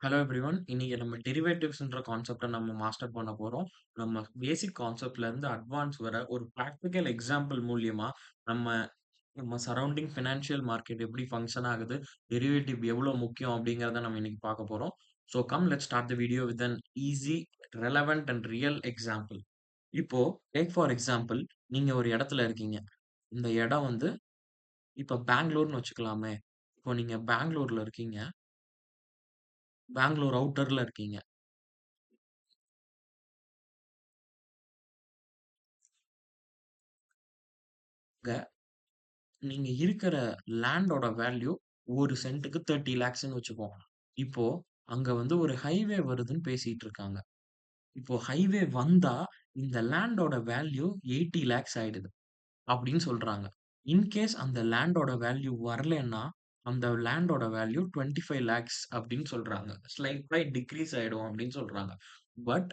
Hello everyone. இன்னைக்கு நம்ம டெரிவேட்டிவ்ஸ்ன்ற கான்செப்டை நம்ம மாஸ்டர் பண்ண போறோம். நம்ம பேசிக் கான்செப்ட்ல இருந்து அட்வான்ஸ் வர ஒரு ப்ராக்டிக்கல் எக்ஸாம்பிள் மூலியமா நம்ம நம்ம சரௌண்டிங் ஃபினான்ஷியல் மார்க்கெட் எப்படி ஃபங்க்ஷன் ஆகுது, டெரிவேட்டிவ் எவ்வளோ முக்கியம் அப்படிங்கிறத நம்ம இன்னைக்கு பார்க்க போறோம். So come let start the video with an easy, relevant and real example. இப்போ டேக் ஃபார் எக்ஸாம்பிள் நீங்க ஒரு இடத்துல இருக்கீங்க. இந்த இடம் வந்து இப்போ பெங்களூர்னு வச்சுக்கலாமே. இப்போ நீங்க பெங்களூர்ல இருக்கீங்க. பெங்களூர் அவுட்டர்ல இருக்கீங்க. அங்க நீங்க இருக்கிற லேண்டோட வேல்யூ 1 சென்ட்டுக்கு 30 லேக்ஸ்ன்னு வச்சுப்போம். இப்போ அங்க வந்து ஒரு ஹைவே வருதுன்னு பேசிட்டு இருக்காங்க. இப்போ ஹைவே வந்தா இந்த லேண்டோட வேல்யூ 80 லேக்ஸ் ஆயிடுது அப்படின்னு சொல்றாங்க. இன்கேஸ் அந்த லேண்டோட வேல்யூ வரலன்னா, அந்த லேண்டோட வேல்யூ 25 லேக்ஸ் அப்படின்னு சொல்றாங்க. ஸ்லைட்டா டிக்ரீஸ் ஆயிடும் அப்படின்னு சொல்றாங்க. பட்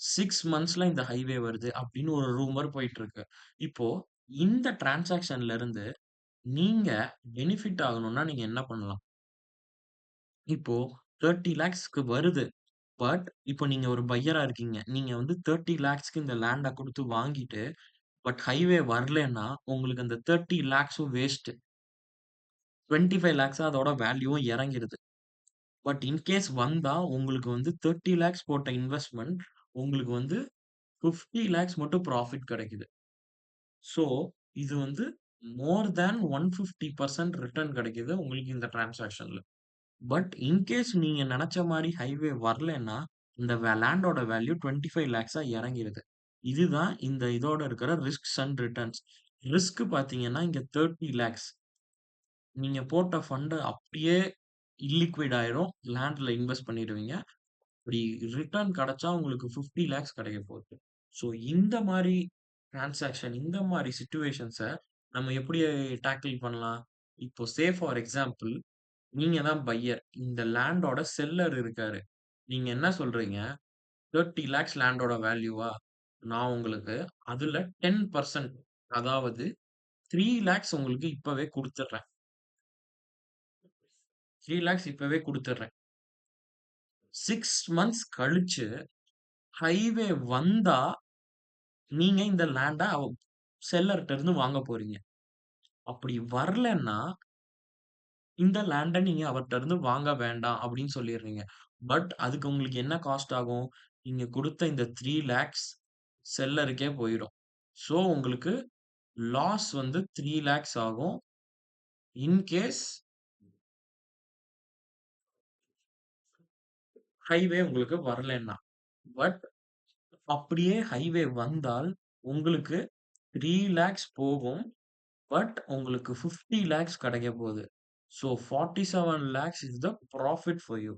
சிக்ஸ் மந்த்ஸ்ல இந்த ஹைவே வருது அப்படின்னு ஒரு ரூமர் போயிட்டு இருக்கு. இப்போ இந்த டிரான்சாக்ஷன்ல இருந்து நீங்க பெனிஃபிட் ஆகணும்னா நீங்க என்ன பண்ணலாம்? இப்போ 30 லேக்ஸ்க்கு வருது. பட் இப்போ நீங்க ஒரு பையரா இருக்கீங்க. நீங்க வந்து 30 லேக்ஸ்க்கு இந்த லேண்டை கொடுத்து வாங்கிட்டு, பட் ஹைவே வரலன்னா, உங்களுக்கு அந்த 30 லேக்ஸும் வேஸ்ட். டுவெண்ட்டி ஃபைவ் லேக்ஸ் அதோட வேல்யூவும் இறங்கிடுது. பட் இன்கேஸ் வந்தால் உங்களுக்கு வந்து 30 லேக்ஸ் போட்ட இன்வெஸ்ட்மெண்ட் உங்களுக்கு வந்து 50 லேக்ஸ் மட்டும் ப்ராஃபிட் கிடைக்குது. ஸோ இது வந்து மோர் தேன் 150% ரிட்டர்ன் கிடைக்குது உங்களுக்கு இந்த டிரான்சாக்ஷனில் பட் இன்கேஸ் நீங்கள் நினச்ச மாதிரி ஹைவே வரலன்னா, இந்த வே லேண்டோட வேல்யூ டுவெண்ட்டி ஃபைவ் லேக்ஸாக இறங்கிடுது இதுதான் இந்த இதோட இருக்கிற ரிஸ்க்ஸ் அண்ட் ரிட்டர்ன்ஸ். ரிஸ்க் பார்த்தீங்கன்னா, இங்கே தேர்ட்டி லேக்ஸ். நீங்க போட்ட ஃபண்ட் அப்படியே இல்லிக்விட் ஆயிரும். லேண்ட்ல இன்வெஸ்ட் பண்ணிடுவீங்க. அப்படி ரிட்டர்ன் கிடைச்சா உங்களுக்கு 50 லேக்ஸ் கிடைக்க போகுது. ஸோ இந்த மாரி டிரான்சாக்ஷன் இந்த மாரி சிட்யூவேஷன்ஸ நம்ம எப்படி டேக்கிள் பண்ணலாம்? இப்போ சே ஃபார் எக்ஸாம்பிள் நீங்க தான் பையர். இந்த லேண்டோட செல்லர் இருக்காரு. நீங்க என்ன சொல்றீங்க? 30 லேக்ஸ் லேண்டோட வேல்யூவா? நான் உங்களுக்கு அதுல 10% அதாவது 3 லேக்ஸ் உங்களுக்கு இப்பவே குடுத்துடுறேன். த்ரீ லேக்ஸ் இப்பவே கொடுத்துட்றேன் சிக்ஸ் மந்த்ஸ் கழிச்சு ஹைவே வந்தா, நீங்க இந்த லேண்டை அவ செல்லர்கிட்ட இருந்து வாங்க போறீங்க. அப்படி வரலன்னா இந்த லேண்டை நீங்க அவர்கிட்ட இருந்து வாங்க வேண்டாம் அப்படின்னு சொல்லிடுறீங்க. பட் அதுக்கு உங்களுக்கு என்ன காஸ்ட் ஆகும்? நீங்க கொடுத்த இந்த த்ரீ லேக்ஸ் செல்லருக்கே போயிடும் ஸோ உங்களுக்கு லாஸ் வந்து த்ரீ லேக்ஸ் ஆகும். இன்கேஸ் ஹைவே உங்களுக்கு வரலன்னா. பட் அப்படியே ஹைவே வந்தால் உங்களுக்கு த்ரீ லேக்ஸ் போகும். பட் உங்களுக்கு 50 லேக்ஸ் கிடைக்க போகுது. So 47 lakhs is the profit for you.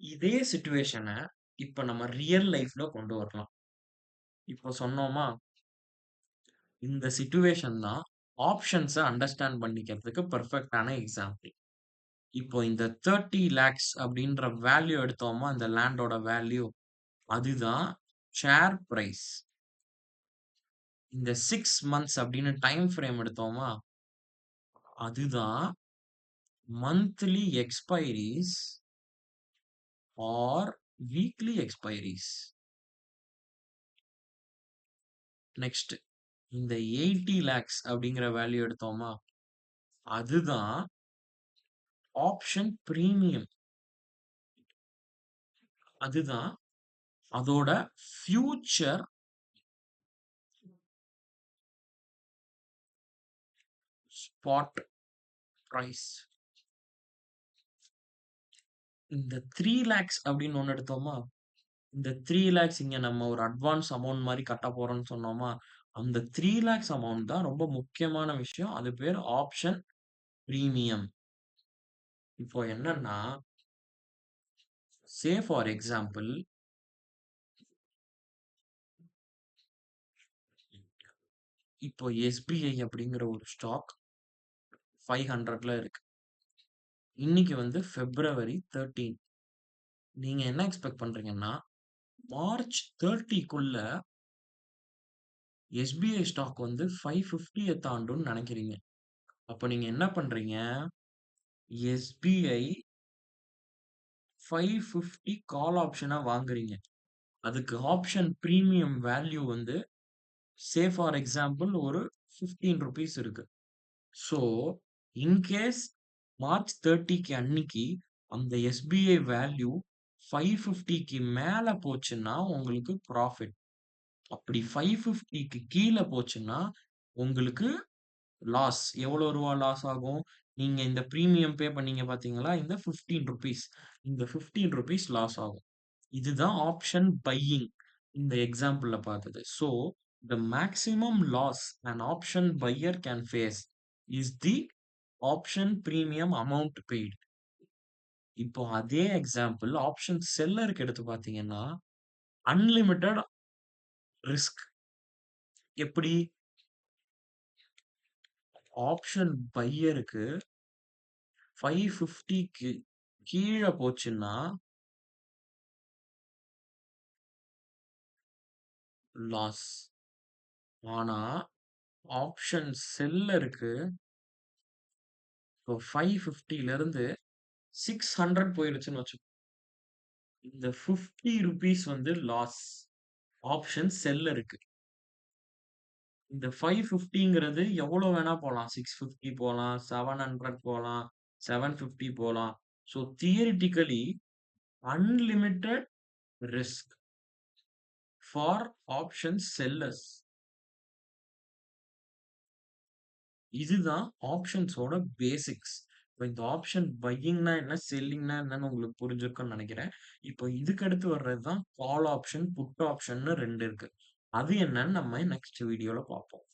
இதே சுச்சுவேஷனை இப்போ நம்ம ரியல் லைஃப்ல கொண்டு வரலாம். இப்போ சொன்னோமா? இந்த சுச்சுவேஷன் தான் ஆப்ஷன்ஸை அண்டர்ஸ்டாண்ட் பண்ணிக்கிறதுக்கு பெர்ஃபெக்ட்டான எக்ஸாம்பிள். இப்போ இந்த 30 லேக்ஸ் அப்படின்ற வேல்யூ எடுத்தோமா, அந்த லேண்டோட வேல்யூ அதுதான் ஷேர் பிரைஸ். இந்த சிக்ஸ் மந்த்ஸ் அப்படின்னு டைம் ஃப்ரேம் எடுத்தோமா, அதுதான் monthly expiries or weekly expiries. Next இந்த 80 லேக்ஸ் அப்படிங்கிற வேல்யூ எடுத்தோமா, அதுதான் ஆப்ஷன் ப்ரீமியம் அதுதான் அதோட ஃபியூச்சர் ஸ்பாட் ப்ரைஸ் இந்த த்ரீ லேக்ஸ் அப்படின்னு ஒன்று எடுத்தோமா, இந்த த்ரீ லேக்ஸ் இங்க நம்ம ஒரு அட்வான்ஸ் அமௌண்ட் மாதிரி கட்ட போறோம்னு சொன்னோமா, அந்த த்ரீ லேக்ஸ் அமௌண்ட் தான் ரொம்ப முக்கியமான விஷயம். அது பேர் ஆப்ஷன் ப்ரீமியம் இப்போ என்னன்னா சே ஃபார் எக்ஸாம்பிள் இப்போ எஸ்பிஐ அப்படிங்கிற ஒரு ஸ்டாக் 500ல இருக்கு. இன்னைக்கு வந்து பிப்ரவரி 13. நீங்க என்ன எக்ஸ்பெக்ட் பண்றீங்கன்னா, மார்ச் 30க்குள்ள எஸ்பிஐ ஸ்டாக் வந்து 550ய தாண்டும்னு நெனைக்கிறீங்க. அப்ப நீங்க என்ன பண்றீங்க? எஸ்பிஐ 550 கால் ஆப்ஷனா வாங்குறீங்க. அதுக்கு ஆப்ஷன் பிரீமியம் வேல்யூ வந்து சே ஃபார் எக்ஸாம்பிள் ஒரு ₹15 இருக்கு. ஸோ, இன்கேஸ் மார்ச் 30க்கு அன்னைக்கு அந்த எஸ்பிஐ வேல்யூ 550க்கு மேல போச்சுன்னா உங்களுக்கு ப்ராஃபிட். அப்படி 550க்கு கீழ போச்சுன்னா உங்களுக்கு லாஸ். எவ்வளோ ரூவா லாஸ் ஆகும்? நீங்க இந்த பிரீமியம் பே பண்ணீங்க பார்த்தீங்களா? இந்த ₹15 இந்த ₹15 லாஸ் ஆகும். இதுதான் ஆப்ஷன் பையிங் இந்த எக்ஸாம்பிள்ல பார்த்தது. So, the maximum loss and option buyer can face is the option premium amount paid. இப்போ அதே எக்ஸாம்பிள் ஆப்ஷன் செல்லருக்கு எடுத்து பார்த்தீங்கன்னா, அன்லிமிட்டட் ரிஸ்க். எப்படி? ஆப்ஷன் பையருக்கு 550க்கு கீழ போச்சுன்னா லாஸ். ஆனா, ஆப்ஷன் செல்லருக்கு இப்போ 550லருந்து 600 போயிருச்சுன்னு வச்சுக்கோங்க. இந்த ₹50 வந்து லாஸ். ஆப்ஷன் செல்லருக்கு. இந்த 550ங்கிறது எவ்வளோ வேணா போலாம். 650 போலாம், 700 போலாம், 750 போலாம். So, theoretically unlimited risk for option sellers. இதுதான் ஆப்ஷன்ஸோட பேசிக்ஸ். இப்போ இந்த ஆப்ஷன் பையிங்னா என்ன? செல்லிங்னா என்னன்னு உங்களுக்கு புரிஞ்சிருக்கும்னு நினைக்கிறேன் இப்போ இதுக்கு அடுத்து வர்றது தான் கால் ஆப்ஷன், புட் ஆப்ஷன்னு ரெண்டு இருக்கு. அது என்னன்னு நம்ம நெக்ஸ்ட் வீடியோவில் பார்ப்போம்.